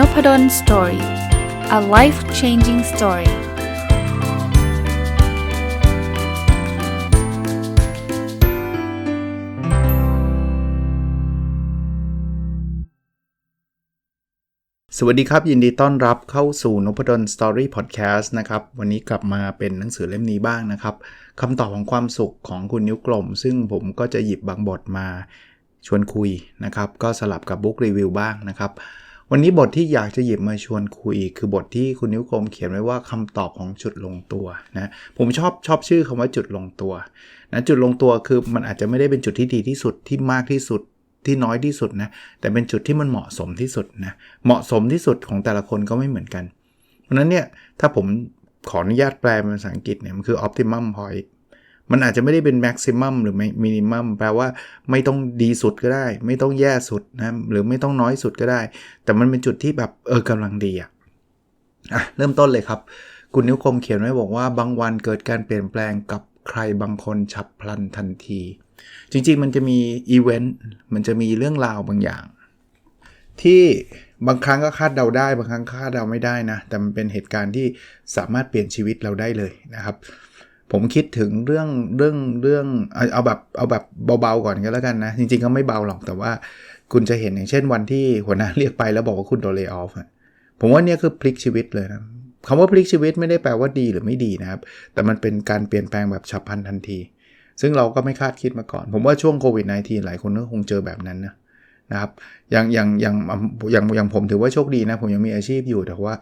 n o p ด d o สตอรี่ a life changing story สวัสดีครับ ยินดีต้อนรับเข้าสู่นพดลสตอรี่พอดแคสต์นะครับ วันนี้กลับมาเป็นหนังสือเล่มนี้บ้างนะครับคำตอบของความสุขของคุณนิ้วกลม ซึ่งผมก็จะหยิบบางบทมาชวนคุยนะครับ ก็สลับกับบุ๊กรีวิวบ้างนะครับ วันนี้บทที่อยากจะหยิบมาชวนคุย คือบทที่คุณนิ้วกลมเขียนไว้ว่าคำตอบของจุดลงตัวนะผมชอบชอบชื่อคำว่าจุดลงตัวนะจุดลงตัวคือมันอาจจะไม่ได้เป็นจุดที่ดีที่สุดที่มากที่สุดที่น้อยที่สุดนะแต่เป็นจุดที่มันเหมาะสมที่สุดนะเหมาะสมที่สุดของแต่ละคนก็ไม่เหมือนกัน เพราะนั้นเนี่ยถ้าผมขออนุญาตแปลเป็นภาษาอังกฤษเนี่ยมันคือ optimum point มันอาจจะไม่ได้เป็นแม็กซิมัมหรือมินิมัมแปลว่าไม่ต้องดีสุดก็ได้ ไม่ต้องแย่สุดนะหรือไม่ต้องน้อยสุดก็ได้ แต่มันเป็นจุดที่แบบเออกำลังดีอะอะเริ่มต้นเลยครับ คุณนิ้วคมเขียนไว้บอกว่าบางวันเกิดการเปลี่ยนแปลงกับใครบางคนฉับพลันทันที จริงๆ มันจะมีอีเวนต์มันจะมีเรื่องราวบางอย่าง ที่บางครั้งก็คาดเดาได้ บางครั้งคาดเดาไม่ได้นะ แต่มันเป็นเหตุการณ์ที่สามารถเปลี่ยนชีวิตเราได้เลยนะครับ ผมคิดถึงเรื่องเรื่องเรื่องเอาแบบเอาแบบเบาๆก่อนก็แล้วกันนะ จริงๆ ก็ไม่เบาหรอกแต่ว่าคุณจะเห็นอย่างเช่นวันที่หัวหน้าเรียกไปแล้วบอกว่าคุณโดนเลิกออฟผมว่าเนี่ยคือพลิกชีวิตเลยนะคำว่าพลิกชีวิตไม่ได้แปลว่าดีหรือไม่ดีนะครับ แต่มันเป็นการเปลี่ยนแปลงแบบฉับพลันทันที ซึ่งเราก็ไม่คาดคิดมาก่อน ผมว่าช่วงโควิด -19 หลายคนก็คงเจอแบบนั้นนะ นะครับอย่างอย่างอย่างอย่างอย่างผมถือว่าโชคดีนะ ผมยังมีอาชีพอยู่แต่ว่า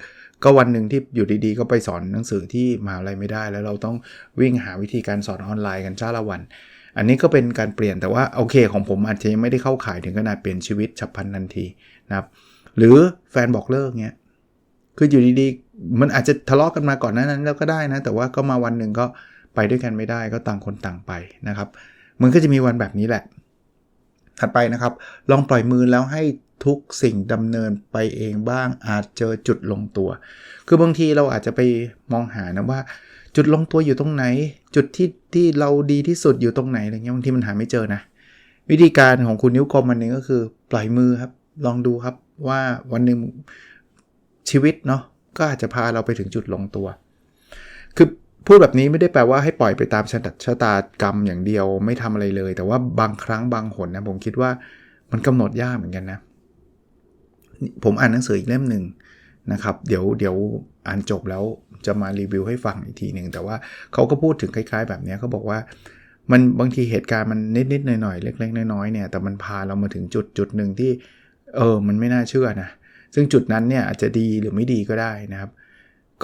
ก็วันหนึ่งที่อยู่ดีๆ ก็ไปสอนหนังสือที่มหาลัยไม่ได้ แล้วเราต้องวิ่งหาวิธีการสอนออนไลน์กันจ้าละวัน อันนี้ก็เป็นการเปลี่ยนแต่ว่าโอเคของผมอาจจะยังไม่ได้เข้าขายถึงขนาดเปลี่ยนชีวิตฉับพลันทันทีนะครับ หรือแฟนบอกเลิกเงี้ยคืออยู่ดีๆ มันอาจจะทะเลาะกกันมาก่อนนั้นแล้วก็ได้นะ แต่ว่าก็มาวันหนึ่งก็ไปด้วยกันไม่ได้ก็ต่างคนต่างไปนะครับ มันก็จะมีวันแบบนี้แหละ ถัดไปนะครับ ลองปล่อยมือแล้วให้ทุกสิ่งดำเนินไปเองบ้าง อาจเจอจุดลงตัว คือบางทีเราอาจจะไปมองหานะว่า จุดลงตัวอยู่ตรงไหน จุดที่ที่เราดีที่สุดอยู่ตรงไหนอะไรเงี้ยบางทีมันหาไม่เจอนะ วิธีการของคุณนิ้วกลมมันนึงก็คือปล่อยมือครับ ลองดูครับว่าวันหนึ่งชีวิตเนาะก็อาจจะพาเราไปถึงจุดลงตัว คือ พูดแบบนี้ไม่ได้แปลว่าให้ปล่อยไปตามชะตากรรมอย่างเดียวไม่ทำอะไรเลย แต่ว่าบางครั้งบางหนนะผมคิดว่ามันกำหนดยากเหมือนกันนะ ผมอ่านหนังสืออีกเล่มหนึ่งนะครับ เดี๋ยวเดี๋ยวอ่านจบแล้วจะมารีวิวให้ฟังอีกทีหนึ่งแต่ว่าเขาก็พูดถึงคล้าย ๆ แบบนี้เขาบอกว่ามันบางทีเหตุการณ์มันนิดๆหน่อยๆเล็ก ๆ น้อยๆเนี่ยแต่มันพาเรามาถึงจุดจุดหนึ่งที่เออมันไม่น่าเชื่อนะซึ่งจุดนั้นเนี่ยอาจจะดีหรือไม่ดีก็ได้นะครับ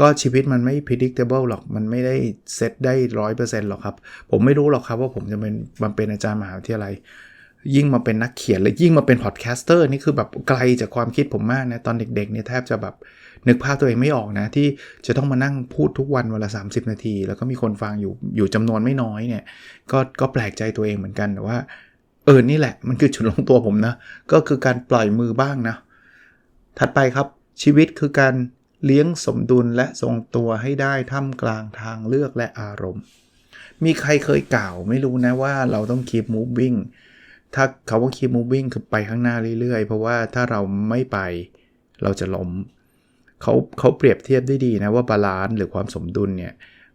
ก็ชีวิตมันไม่ predictable หรอก มันไม่ได้เซตได้ร้อยเปอร์เซ็นต์หรอกครับ ผมไม่รู้หรอกครับว่าผมจะเป็นมันเป็นอาจารย์มหาวิทยาลัย ยิ่งมาเป็นนักเขียนเลยยิ่งมาเป็นพอดแคสเตอร์นี่คือแบบไกลจากความคิดผมมากนะ ตอนเด็กๆเนี่ยแทบจะแบบนึกภาพตัวเองไม่ออกนะ ที่จะต้องมานั่งพูดทุกวันเวละ30 นาที แล้วก็มีคนฟังอยู่อยู่จำนวนไม่น้อยเนี่ย ก็ก็แปลกใจตัวเองเหมือนกันแต่ว่าเออ นี่แหละ มันคือจุดลงตัวผมนะ ก็คือการปล่อยมือบ้างนะ ถัดไปครับ ชีวิตคือการ เลี้ยงสมดุลและทรงตัวให้ได้ท่ามกลางทางเลือกและอารมณ์ มีใครเคยกล่าวไม่รู้นะว่าเราต้อง keep moving ถ้าเขาว่า keep moving คือไปข้างหน้าเรื่อยๆ เพราะว่าถ้าเราไม่ไปเราจะล้มเขาเขาเปรียบเทียบได้ดีนะว่าบาลานซ์หรือความสมดุลเนี่ย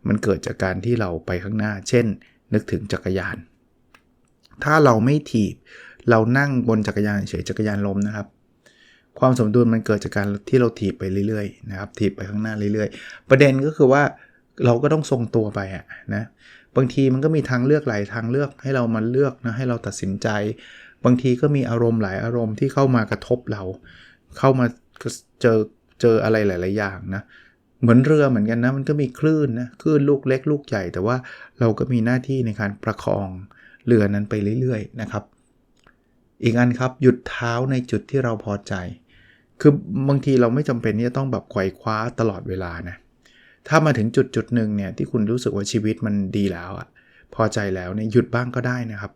มันเกิดจากการที่เราไปข้างหน้า เช่น นึกถึงจักรยาน ถ้าเราไม่ถีบ เรานั่งบนจักรยานเฉยจักรยานล้มนะครับ ความสมดุลมันเกิดจากการที่เราถีบไปเรื่อยๆนะครับถีบไปข้างหน้าเรื่อยๆ ประเด็นก็คือว่าเราก็ต้องทรงตัวไปอะนะบางทีมันก็มีทางเลือกหลายทางเลือกให้เรามาเลือกนะให้เราตัดสินใจ บางทีก็มีอารมณ์หลายอารมณ์ที่เข้ามากระทบเรา เข้ามาเจอเจออะไรหลาย ๆ อย่างนะเหมือนเรือเหมือนกันนะมันก็มีคลื่นนะคลื่นลูกเล็กลูกใหญ่ แต่ว่าเราก็มีหน้าที่ในการประคองเรือนั้นไปเรื่อย ๆ นะครับ อีกอันครับหยุดเท้าในจุดที่เราพอใจ คือบางทีเราไม่จำเป็นที่จะต้องแบบไขว่คว้าตลอดเวลานะ ถ้ามาถึงจุดจุดหนึ่งเนี่ยที่คุณรู้สึกว่าชีวิตมันดีแล้วอะพอใจแล้วเนี่ยหยุดบ้างก็ได้นะครับ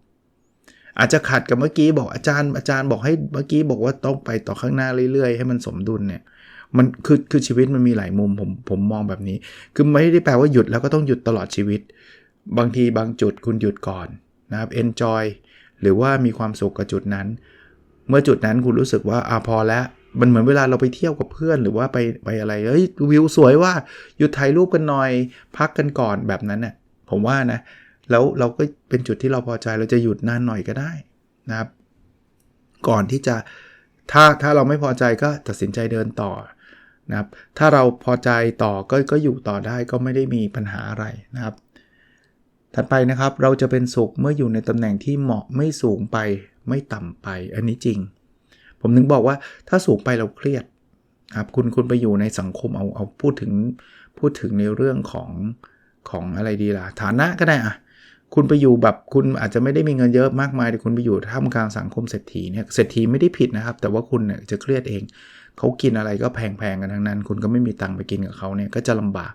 อาจจะขัดกับเมื่อกี้บอกอาจารย์อาจารย์บอกให้เมื่อกี้บอกว่าต้องไปต่อข้างหน้าเรื่อยๆ ให้มันสมดุลเนี่ยมันคือคือชีวิตมันมีหลายมุมผมผมมองแบบนี้ คือไม่ได้แปลว่าหยุดแล้วก็ต้องหยุดตลอดชีวิต บางทีบางจุดคุณหยุดก่อนนะครับ enjoy หรือว่ามีความสุขกับจุดนั้น เมื่อจุดนั้นคุณรู้สึกว่าอ่าพอแล้ว มันเหมือนเวลาเราไปเที่ยวกับเพื่อนหรือว่าไปไปอะไรเอ้ยวิวสวยว่าหยุดถ่ายรูปกันหน่อย พักกันก่อนแบบนั้นเนี่ยผมว่านะแล้วเราก็เป็นจุดที่เราพอใจเราจะหยุดนานหน่อยก็ได้นะครับ ก่อนที่จะถ้าถ้าเราไม่พอใจก็ตัดสินใจเดินต่อนะครับ ถ้าเราพอใจต่อก็ก็อยู่ต่อได้ก็ไม่ได้มีปัญหาอะไรนะครับ ถัดไปนะครับเราจะเป็นสุขเมื่ออยู่ในตำแหน่งที่เหมาะไม่สูงไปไม่ต่ำไป อันนี้จริง ผมถึงบอกว่าถ้าสูงไปเราเครียดครับคุณคุณไปอยู่ในสังคมเอาเอาพูดถึงพูดถึงในเรื่องของของอะไรดีล่ะฐานะก็ได้อะคุณไปอยู่แบบคุณอาจจะไม่ได้มีเงินเยอะมากมายแต่คุณไปอยู่ท่ามกลางสังคมเศรษฐีเนี่ยเศรษฐีไม่ได้ผิดนะครับ แต่ว่าคุณเนี่ยจะเครียดเองเขากินอะไรก็แพงๆกันทั้งนั้น คุณก็ไม่มีตังค์ไปกินกับเขาเนี่ยก็จะลำบาก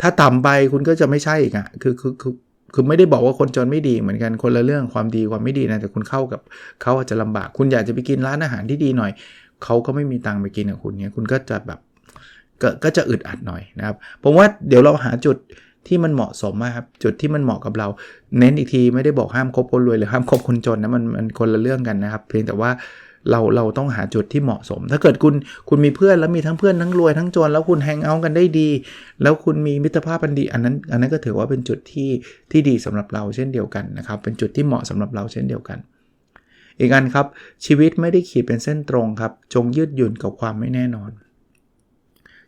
ถ้าต่ำไปคุณก็จะไม่ใช่อีกอะ่ะคือคือคือ คือไม่ได้บอกว่าคนจนไม่ดีเหมือนกันคนละเรื่องความดีความไม่ดีนะแต่คุณเข้ากับเขาอาจจะลำบาก คุณอยากจะไปกินร้านอาหารที่ดีหน่อยเขาก็ไม่มีตังค์ไปกินกับคุณเนี่ยคุณก็จะแบบก็ก็จะอึดอัดหน่อยนะครับผมว่าเดี๋ยวเราหาจุดที่มันเหมาะสมครับจุดที่มันเหมาะกับเรา เน้นอีกทีไม่ได้บอกห้ามคบคนรวยหรือห้ามคบคนจนนะมันมันคนละเรื่องกันนะครับ เพียงแต่ว่า เราเราต้องหาจุดที่เหมาะสม ถ้าเกิดคุณคุณมีเพื่อนแล้วมีทั้งเพื่อนทั้งรวยทั้งจนแล้วคุณแฮงเอาท์กันได้ดี แล้วคุณมีมิตรภาพอันดี อันนั้น อันนั้นก็ถือว่าเป็นจุดที่ที่ดีสำหรับเราเช่นเดียวกันนะครับ เป็นจุดที่เหมาะสำหรับเราเช่นเดียวกัน อีกอันครับชีวิตไม่ได้ขีดเป็นเส้นตรงครับ จงยืดหยุ่นกับความไม่แน่นอน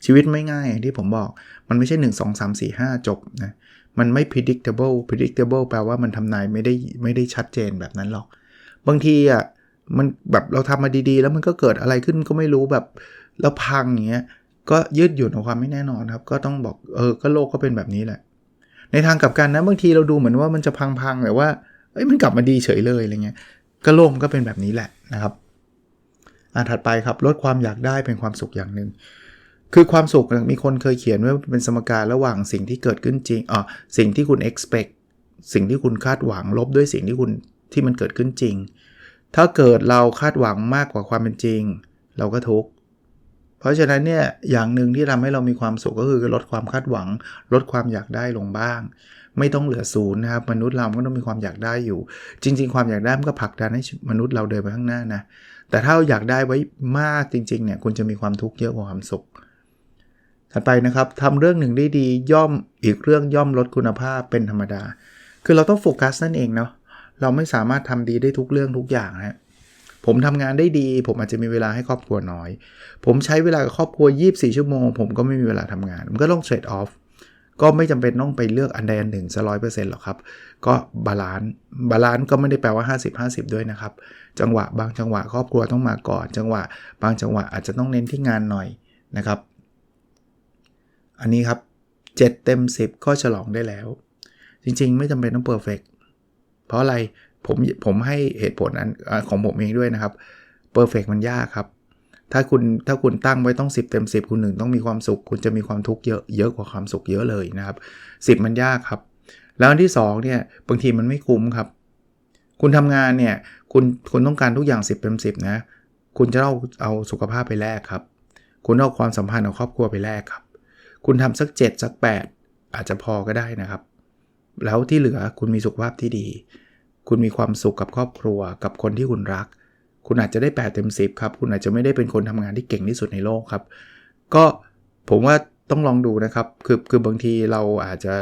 ชีวิตไม่ง่ายอย่างที่ผมบอกมันไม่ใช่ 1 2 3 4 5 จบนะมันไม่ predictable predictable แปลว่ามันทำนายไม่ได้ไม่ได้ชัดเจนแบบนั้นหรอก บางทีอะ มันแบบเราทำมาดีๆ แล้วมันก็เกิดอะไรขึ้นก็ไม่รู้แบบแล้วพังอย่างเงี้ยก็ยืดหยุ่นกับความไม่แน่นอนครับ ก็ต้องบอกเออก็โลกก็เป็นแบบนี้แหละ ในทางกลับกันนะบางทีเราดูเหมือนว่ามันจะพังๆแต่ว่าเอ้ยมันกลับมาดีเฉยเลยอะไรเงี้ยก็โลกก็เป็นแบบนี้แหละนะครับอ่าถัดไปครับลดความอยากได้เป็นความสุขอย่างหนึ่งคือความสุขมีคนเคยเขียนว่าเป็นสมการระหว่างสิ่งที่เกิดขึ้นจริงอ๋อสิ่งที่คุณ expect สิ่งที่คุณคาดหวังลบด้วยสิ่งที่คุณที่มันเกิดขึ้นจริง ถ้าเกิดเราคาดหวังมากกว่าความเป็นจริง เราก็ทุกข์เพราะฉะนั้นเนี่ยอย่างหนึ่งที่ทำให้เรามีความสุขก็คือลดความคาดหวัง ลดความอยากได้ลงบ้าง ไม่ต้องเหลือศูนย์นะครับมนุษย์เราก็ต้องมีความอยากได้อยู่ จริง ๆ ความอยากได้มันก็ผลักดันให้มนุษย์เราเดินไปข้างหน้านะแต่ถ้าเราอยากได้ไว้มากจริงๆเนี่ยคุณจะมีความทุกข์เยอะกว่าความสุข ถัดไปนะครับทำเรื่องหนึ่งได้ดีย่อมอีกเรื่องย่อมลดคุณภาพเป็นธรรมดา คือเราต้องโฟกัสนั่นเองเนาะ เราไม่สามารถทำดีได้ทุกเรื่องทุกอย่างฮะผมทำงานได้ดี ผมอาจจะมีเวลาให้ครอบครัวน้อย ผมใช้เวลากับครอบครัว 24 ชั่วโมง ผมก็ไม่มีเวลาทำงาน มันก็ต้องเทรดออฟก็ไม่จำเป็นต้องไปเลือกอันใดอันหนึ่งซะร้อยเปอร์เซ็นต์หรอกครับ ก็บาลานซ์บาลานซ์ก็ไม่ได้แปลว่า 50 50 ด้วยนะครับ จังหวะบางจังหวะครอบครัวต้องมาก่อน จังหวะบางจังหวะอาจจะต้องเน้นที่งานหน่อยนะครับ อันนี้ครับ 7 เต็ม 10 ก็ฉลองได้แล้ว จริงๆ ไม่จำเป็นต้องเพอร์เฟก เพราะอะไรผมผมให้เหตุผลนั้นของผมเองด้วยนะครับเพอร์เฟกมันยากครับ ถ้าคุณถ้าคุณตั้งไว้ต้อง 10 เต็ม 10 คุณหนึ่งต้องมีความสุข คุณจะมีความทุกข์เยอะเยอะกว่าความสุขเยอะเลยนะครับ 10 มันยากครับ แล้วอันที่2เนี่ยบางทีมันไม่คุ้มครับ คุณทำงานเนี่ยคุณคุณต้องการทุกอย่าง 10 เต็ม 10 นะ คุณจะเอาเอาสุขภาพไปแลกครับ คุณเอาความสัมพันธ์ของครอบครัวไปแลกครับ คุณทำสัก 7 สัก 8 อาจจะพอก็ได้นะครับ แล้วที่เหลือคุณมีสุขภาพที่ดี คุณมีความสุขกับครอบครัวกับคนที่คุณรัก คุณอาจจะได้8เต็ม10ครับ คุณอาจจะไม่ได้เป็นคนทำงานที่เก่งที่สุดในโลกครับ ก็ผมว่าต้องลองดูนะครับ คือคือบางทีเราอาจจะ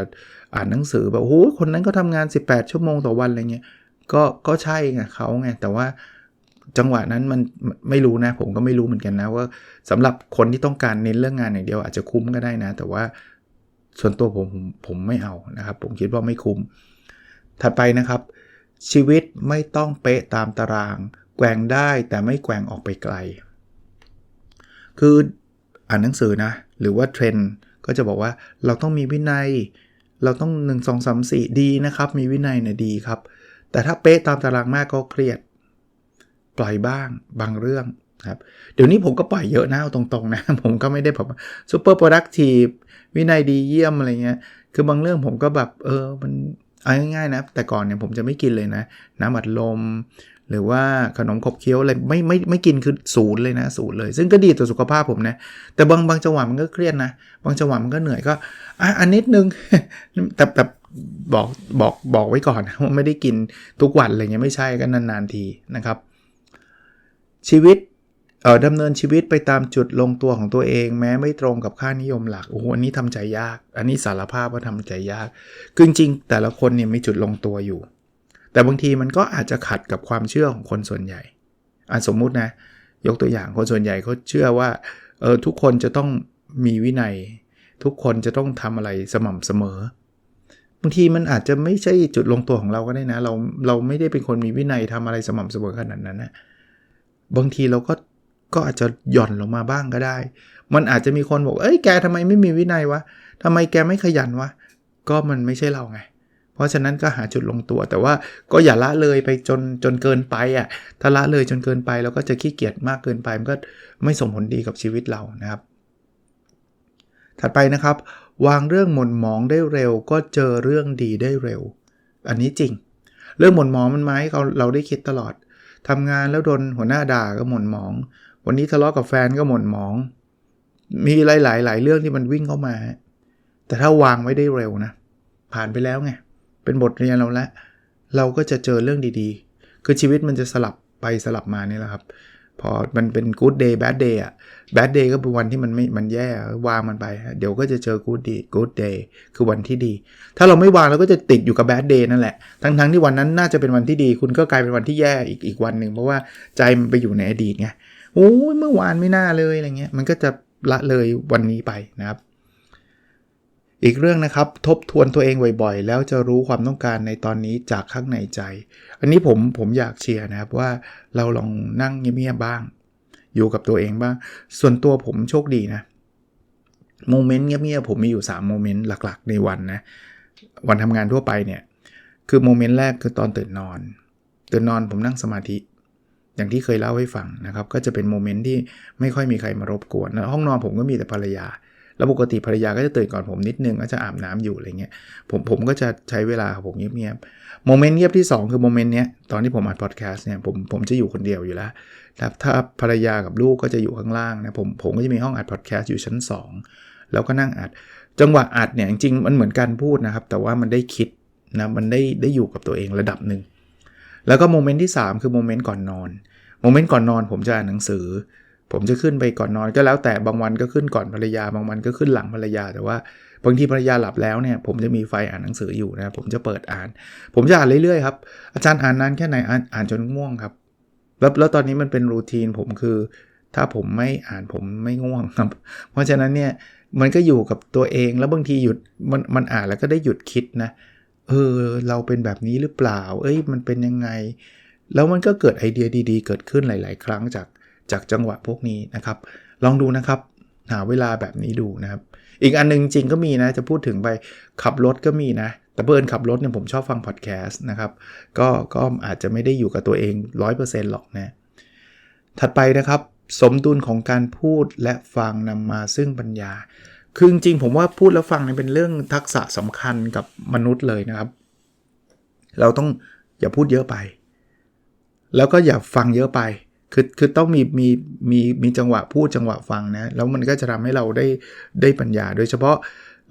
อ่านหนังสือแบบโอ้โหคนนั้นก็ทำงาน 18 ชั่วโมงต่อวันอะไรเงี้ย ก็ก็ใช่ไงเขาไง แต่ว่าจังหวะนั้นมันไม่รู้นะ ผมก็ไม่รู้เหมือนกันนะว่าสำหรับคนที่ต้องการเน้นเรื่องงานอย่างเดียวอาจจะคุ้มก็ได้นะ แต่ว่า ส่วนตัวผมผมผมไม่เอานะครับ ผมคิดว่าไม่คุ้ม ถัดไปนะครับ ชีวิตไม่ต้องเป๊ะตามตาราง แกว่งได้แต่ไม่แกว่งออกไปไกล คืออ่านหนังสือนะ หรือว่าเทรนด์ก็จะบอกว่าเราต้องมีวินัย เราต้อง 1 2 3 4 ดีนะครับ มีวินัยเนี่ยดีครับ แต่ถ้าเป๊ะตามตารางมากก็เครียด ปล่อยบ้างบางเรื่อง ครับเดี๋ยวนี้ผมก็ปล่อยเยอะนะเอาตรงๆนะ ผมก็ไม่ได้แบบซูเปอร์โปรดักทีฟวินัยดีเยี่ยมอะไรเงี้ย คือบางเรื่องผมก็แบบเออมันเอาง่ายๆนะ แต่ก่อนเนี่ยผมจะไม่กินเลยนะ น้ำอัดลม หรือว่าขนมขบเคี้ยวอะไรไม่ไม่ไม่กินคือศูนย์เลยนะศูนย์เลย ซึ่งก็ดีต่อสุขภาพผมนะ แต่บางบางจังหวะมันก็เครียดนะ บางจังหวะมันก็เหนื่อยก็อะอันนิดนึงแต่แต่บอกบอกบอกไว้ก่อนว่าไม่ได้กินทุกวันอะไรเงี้ยไม่ใช่ก็นานๆทีนะครับ ชีวิต ดำเนินชีวิตไปตามจุดลงตัวของตัวเอง แม้ไม่ตรงกับค่านิยมหลักโอ้โหอันนี้ทำใจยาก อันนี้สารภาพว่าทำใจยากคือจริงๆแต่ละคนเนี่ยมีจุดลงตัวอยู่ แต่บางทีมันก็อาจจะขัดกับความเชื่อของคนส่วนใหญ่อะสมมุตินะยกตัวอย่างคนส่วนใหญ่เขาเชื่อว่าเออทุกคนจะต้องมีวินัย ทุกคนจะต้องทำอะไรสม่ำเสมอบางทีมันอาจจะไม่ใช่จุดลงตัวของเราก็ได้นะ เราเราไม่ได้เป็นคนมีวินัยทำอะไรสม่ำเสมอขนาดนั้นนะบางทีเราก็ ก็อาจจะหย่อนลงมาบ้างก็ได้ มันอาจจะมีคนบอก เอ้ยแกทำไมไม่มีวินัยวะทำไมแกไม่ขยันวะ ก็มันไม่ใช่เราไง เพราะฉะนั้นก็หาจุดลงตัว แต่ว่าก็อย่าละเลยไปจนจนเกินไปอะ ถ้าละเลยจนเกินไปเราก็จะขี้เกียจมากเกินไป มันก็ไม่ส่งผลดีกับชีวิตเรานะครับ ถัดไปนะครับ วางเรื่องหม่นหมองได้เร็ว ก็เจอเรื่องดีได้เร็ว อันนี้จริง เรื่องหม่นหมองมันไหมเราเราได้คิดตลอดทำงานแล้วโดนหัวหน้าด่าก็หม่นหมอง วันนี้ทะเลาะกับแฟนก็หม่นหมอง มีหลายๆหลายเรื่องที่มันวิ่งเข้ามา แต่ถ้าวางไว้ได้เร็วนะ ผ่านไปแล้วไง เป็นบทเรียนเราแล้ว เราก็จะเจอเรื่องดีๆ คือชีวิตมันจะสลับไปสลับมานี่แหละครับ พอมันเป็น good day bad day อะ bad day ก็เป็นวันที่มันไม่ มันแย่ วางมันไป เดี๋ยวก็จะเจอ good day good day คือวันที่ดี ถ้าเราไม่วางเราก็จะติดอยู่กับ bad day นั่นแหละ ทั้งๆที่วันนั้นน่าจะเป็นวันที่ดี คุณก็กลายเป็นวันที่แย่อีกอีกวันหนึ่งเพราะว่าใจมันไปอยู่ในอดีตไง โอ้ยเมื่อวานไม่น่าเลยอะไรเงี้ยมันก็จะละเลยวันนี้ไปนะครับ อีกเรื่องนะครับทบทวนตัวเองบ่อยๆ แล้วจะรู้ความต้องการในตอนนี้จากข้างในใจ อันนี้ผมผมอยากเชียร์นะครับว่าเราลองนั่งเงียบๆบ้าง อยู่กับตัวเองบ้าง ส่วนตัวผมโชคดีนะโมเมนต์เงียบๆผมมีอยู่3โมเมนต์หลักๆ ในวันนะวันทำงานทั่วไปเนี่ยคือโมเมนต์แรกคือตอนตื่นนอนตื่นนอนผมนั่งสมาธิ อย่างที่เคยเล่าให้ฟังนะครับ ก็จะเป็นโมเมนต์ที่ไม่ค่อยมีใครมารบกวนห้องนอนผมก็มีแต่ภรรยา แล้วปกติภรรยาก็จะตื่นก่อนผมนิดนึงก็จะอาบน้ำอยู่อะไรเงี้ยผมผมก็จะใช้เวลาของผมเงียบๆโมเมนต์เงียบที่ 2 คือโมเมนต์เนี้ยตอนที่ผมอัดพอดแคสต์เนี่ยผมผมจะอยู่คนเดียวอยู่แล้วครับถ้าภรรยากับลูกก็จะอยู่ข้างล่างนะผมผมก็จะมีห้องอัดพอดแคสต์อยู่ชั้น 2 แล้วก็นั่งอัด จังหวะอัดเนี่ยจริงๆมันเหมือนการพูดนะครับ แต่ว่ามันได้คิดนะมันได้ได้อยู่กับตัวเองระดับหนึ่ง แล้วก็โมเมนต์ที่ 3 คือโมเมนต์ก่อนนอน โมเมนต์ก่อนนอนผมจะอ่านหนังสือ ผมจะขึ้นไปก่อนนอนก็แล้วแต่บางวันก็ขึ้นก่อนภรรยา บางวันก็ขึ้นหลังภรรยา แต่ว่าบางทีภรรยาหลับแล้วเนี่ยผมจะมีไฟอ่านหนังสืออยู่นะผมจะเปิดอ่าน ผมจะอ่านเรื่อยๆครับอาจารย์อ่านนานแค่ไหนอ่านอ่านจนง่วงครับแล้วแล้วตอนนี้มันเป็นรูทีนผมคือ ถ้าผมไม่อ่านผมไม่ง่วงครับ เพราะฉะนั้นเนี่ยมันก็อยู่กับตัวเองแล้วบางทีหยุดมันมันอ่านแล้วก็ได้หยุดคิดนะเเออ เราเป็นแบบนี้หรือเปล่า เอ้ย มันเป็นยังไง แล้วมันก็เกิดไอเดียดีๆ เกิดขึ้นหลาย ๆ ครั้งจากจากจังหวะพวกนี้นะครับ ลองดูนะครับ หาเวลาแบบนี้ดูนะครับ อีกอันนึงจริงก็มีนะ จะพูดถึงไปขับรถก็มีนะ แต่เบิร์นขับรถเนี่ยผมชอบฟังพอดแคสต์นะครับ ก็ก็อาจจะไม่ได้อยู่กับตัวเอง 100%หรอกนะ ถัดไปนะครับ สมดุลของการพูดและฟังนำมาซึ่งปัญญา คือจริงผมว่าพูดและฟังเนี่ยเป็นเรื่องทักษะสำคัญกับมนุษย์เลยนะครับ เราต้องอย่าพูดเยอะไป แล้วก็อย่าฟังเยอะไป คือคือต้องมีมีมีมีจังหวะพูดจังหวะฟังนะ แล้วมันก็จะทำให้เราได้ได้ปัญญา โดยเฉพาะ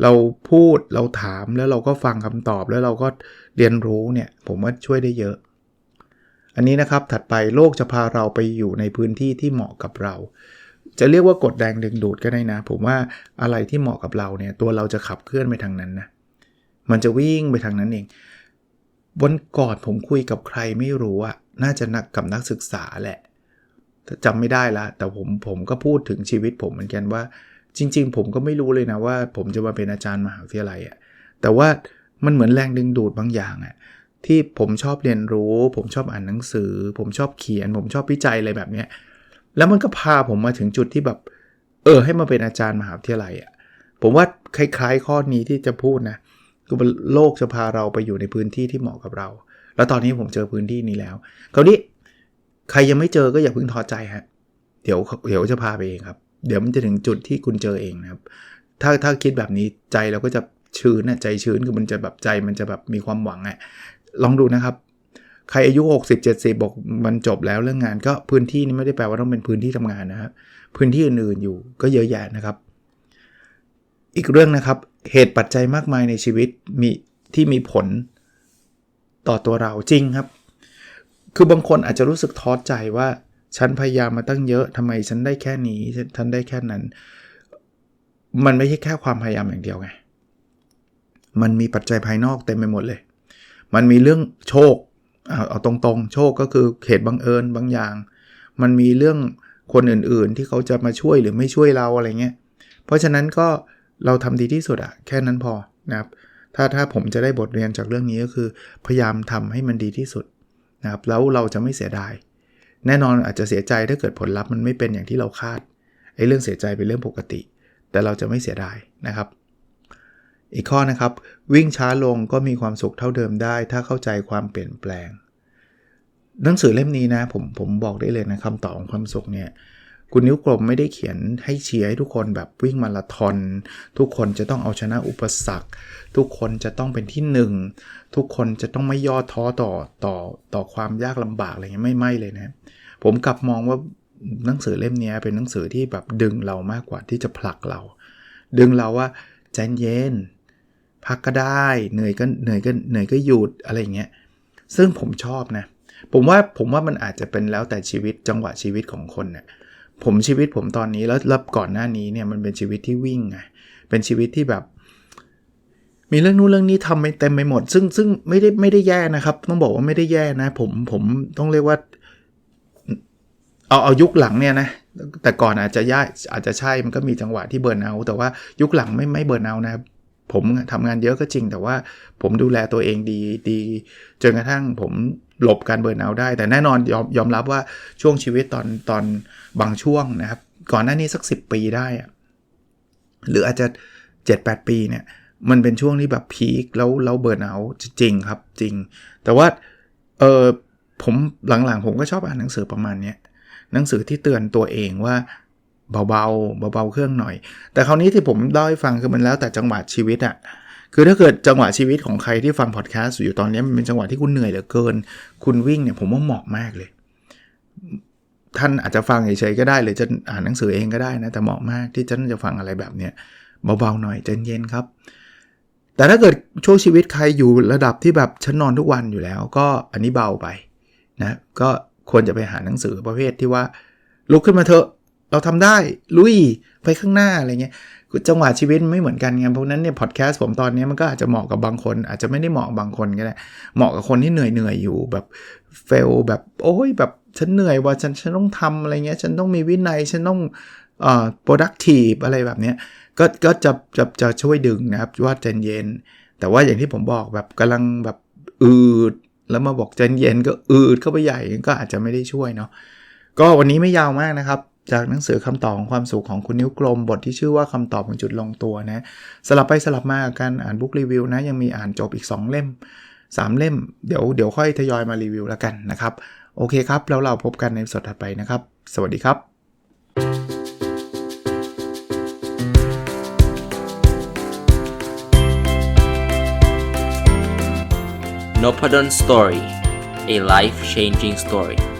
เราพูดเราถามแล้วเราก็ฟังคำตอบแล้วเราก็เรียนรู้เนี่ย ผมว่าช่วยได้เยอะ อันนี้นะครับถัดไปโลกจะพาเราไปอยู่ในพื้นที่ที่เหมาะกับเรา จะเรียกว่ากดแรงดึงดูดก็ได้นะ ผมว่าอะไรที่เหมาะกับเราเนี่ยตัวเราจะขับเคลื่อนไปทางนั้นนะมันจะวิ่งไปทางนั้นเองวันก่อนผมคุยกับใครไม่รู้อะน่าจะนักกับนักศึกษาแหละจำไม่ได้ละ แต่ผมผมก็พูดถึงชีวิตผมเหมือนกันว่า จริง ๆ ผมก็ไม่รู้เลยนะว่า ผมจะมาเป็นอาจารย์มหาวิทยาลัยอะแต่ว่ามันเหมือนแรงดึงดูดบางอย่างอะที่ผมชอบเรียนรู้ ผมชอบอ่านหนังสือ ผมชอบเขียน ผมชอบวิจัยอะไรแบบเนี้ย แล้วมันก็พาผมมาถึงจุดที่แบบ เออ ให้มาเป็นอาจารย์มหาวิทยาลัยอะผมว่าคล้าย ๆ ข้อนี้ที่จะพูดนะคือโลกจะพาเราไปอยู่ในพื้นที่ที่เหมาะกับเรา แล้วตอนนี้ผมเจอพื้นที่นี้แล้ว คราวนี้ใครยังไม่เจอก็อย่าเพิ่งท้อใจฮะเดี๋ยวเดี๋ยวจะพาไปเองครับ เดี๋ยวมันจะถึงจุดที่คุณเจอเองนะครับ ถ้าถ้าคิดแบบนี้ใจเราก็จะชื้นนะใจชื้นคือมันจะแบบใจมันจะแบบมีความหวังอะลองดูนะครับ ใครอายุ 60 70 บอกมันจบแล้วเรื่องงานก็พื้นที่นี้ไม่ได้แปลว่าต้องเป็นพื้นที่ทำงานนะครับพื้นที่อื่นๆอยู่ก็เยอะแยะนะครับ อีกเรื่องนะครับเหตุปัจจัยมากมายในชีวิตมีที่มีผลต่อตัวเราจริงครับ คือบางคนอาจจะรู้สึกท้อใจว่าฉันพยายามมาตั้งเยอะทำไมฉันได้แค่นี้ฉันได้แค่นั้น มันไม่ใช่แค่ความพยายามอย่างเดียวไงมันมีปัจจัยภายนอกเต็มไปหมดเลย มันมีเรื่องโชค เอาเอาตรงๆ โชคก็คือเหตุบังเอิญบางอย่าง มันมีเรื่องคนอื่นๆ ที่เขาจะมาช่วยหรือไม่ช่วยเราอะไรเงี้ย เพราะฉะนั้นก็เราทำดีที่สุดอะแค่นั้นพอนะครับ ถ้าถ้าผมจะได้บทเรียนจากเรื่องนี้ก็คือ พยายามทำให้มันดีที่สุดนะครับ แล้วเราจะไม่เสียดาย แน่นอนอาจจะเสียใจถ้าเกิดผลลัพธ์มันไม่เป็นอย่างที่เราคาดไอ้เรื่องเสียใจเป็นเรื่องปกติ แต่เราจะไม่เสียดายนะครับ อีกข้อนะครับ วิ่งช้าลงก็มีความสุขเท่าเดิมได้ ถ้าเข้าใจความเปลี่ยนแปลง หนังสือเล่มนี้นะผมผมบอกได้เลยนะคำตอบของความสุขเนี่ยคุณนิ้วกลมไม่ได้เขียนให้เชียร์ให้ทุกคนแบบวิ่งมาราธอน ทุกคนจะต้องเอาชนะอุปสรรค ทุกคนจะต้องเป็นที่หนึ่งทุกคนจะต้องไม่ย่อท้อต่อต่อต่อความยากลำบากอะไรเงี้ยไม่ไม่เลยนะผมกลับมองว่าหนังสือเล่มนี้เป็นหนังสือที่แบบดึงเรามากกว่าที่จะผลักเรา ดึงเราว่าใจเย็น พักก็ได้เหนื่อยก็เหนื่อยก็เหนื่อยก็หยุดอะไรเงี้ยซึ่งผมชอบนะ ผมว่าผมว่ามันอาจจะเป็นแล้วแต่ชีวิตจังหวะชีวิตของคนเนี่ยผมชีวิตผมตอนนี้แล้วรับก่อนหน้านี้เนี่ยมันเป็นชีวิตที่วิ่งไงเป็นชีวิตที่แบบ มีเรื่องนู้นเรื่องนี้ทำไปเต็มไปหมด ซึ่งซึ่งไม่ได้ไม่ได้แย่นะครับ ต้องบอกว่าไม่ได้แย่นะ ผมผมต้องเรียกว่าเอาเอายุคหลังเนี่ยนะแต่ก่อนอาจจะย่าอาจจะใช่มันก็มีจังหวะที่เบิร์นเอา แต่ว่ายุคหลังไม่ไม่เบิร์นเอานะครับ ผมทำงานเยอะก็จริง แต่ว่าผมดูแลตัวเองดีดีจนกระทั่งผมหลบการเบิร์นเอาได้ แต่แน่นอนยอมยอมรับว่าช่วงชีวิตตอนตอนบางช่วงนะครับ ก่อนหน้านี้สัก 10 ปีได้อะหรืออาจจะ 7-8 ปีเนี่ย มันเป็นช่วงที่แบบพีคแล้วแล้วเบิร์นเอาจริงครับจริง แต่ว่าเออผมหลังๆ ผมก็ชอบอ่านหนังสือประมาณนี้หนังสือที่เตือนตัวเองว่า เบาๆเบาๆเครื่องหน่อย แต่คราวนี้ที่ผมเล่าให้ฟังคือมันแล้วแต่จังหวะชีวิตอะคือถ้าเกิดจังหวะชีวิตของใครที่ฟังพอดแคสต์อยู่ตอนนี้มันเป็นจังหวะที่คุณเหนื่อยเหลือเกิน คุณวิ่งเนี่ยผมว่าเหมาะมากเลย ท่านอาจจะฟังเฉยๆก็ได้หรือจะอ่านหนังสือเองก็ได้นะแต่เหมาะมากที่ท่านจะฟังอะไรแบบเนี้ยเบาๆหน่อยใจเย็นครับ แต่ถ้าเกิดช่วงชีวิตใครอยู่ระดับที่แบบฉันนอนทุกวันอยู่แล้ว ก็อันนี้เบาไปนะก็ควรจะไปหาหนังสือประเภทที่ว่าลุกขึ้นมาเถอะ เราทำได้ลุยไปข้างหน้าอะไรเงี้ยจังหวะชีวิตไม่เหมือนกันไงเพราะนั้นเนี่ยพอดแคสต์ผมตอนนี้มันก็อาจจะเหมาะกับบางคน อาจจะไม่ได้เหมาะบางคนก็ได้เหมาะกับคนที่เหนื่อยเหนื่อยอยู่แบบเฟลแบบโอ้ยแบบฉันเหนื่อยว่าฉันฉันต้องทำอะไรเงี้ยฉันต้องมีวินัยฉันต้องเอ่อ productive อะไรแบบเนี้ยก็ก็จะจะจะช่วยดึงนะครับว่าใจเย็น แต่ว่าอย่างที่ผมบอกแบบกำลังแบบอืดแล้วมาบอกใจเย็นก็อืดเข้าไปใหญ่ก็อาจจะไม่ได้ช่วยเนาะก็วันนี้ไม่ยาวมากนะครับ จากหนังสือคำตอบของความสุขของคุณนิ้วกลม บทที่ชื่อว่าคำตอบของจุดลงตัวนะสลับไปสลับมาการอ่านบุ๊กรีวิวนะยังมีอ่านจบอีก 2 เล่ม 3 เล่ม เดี๋ยวเดี๋ยวค่อยทยอยมารีวิวแล้วกันนะครับ โอเคครับ แล้วเราพบกันในสดถัดไปนะครับ สวัสดีครับ n o p a d o n Story, a life changing story.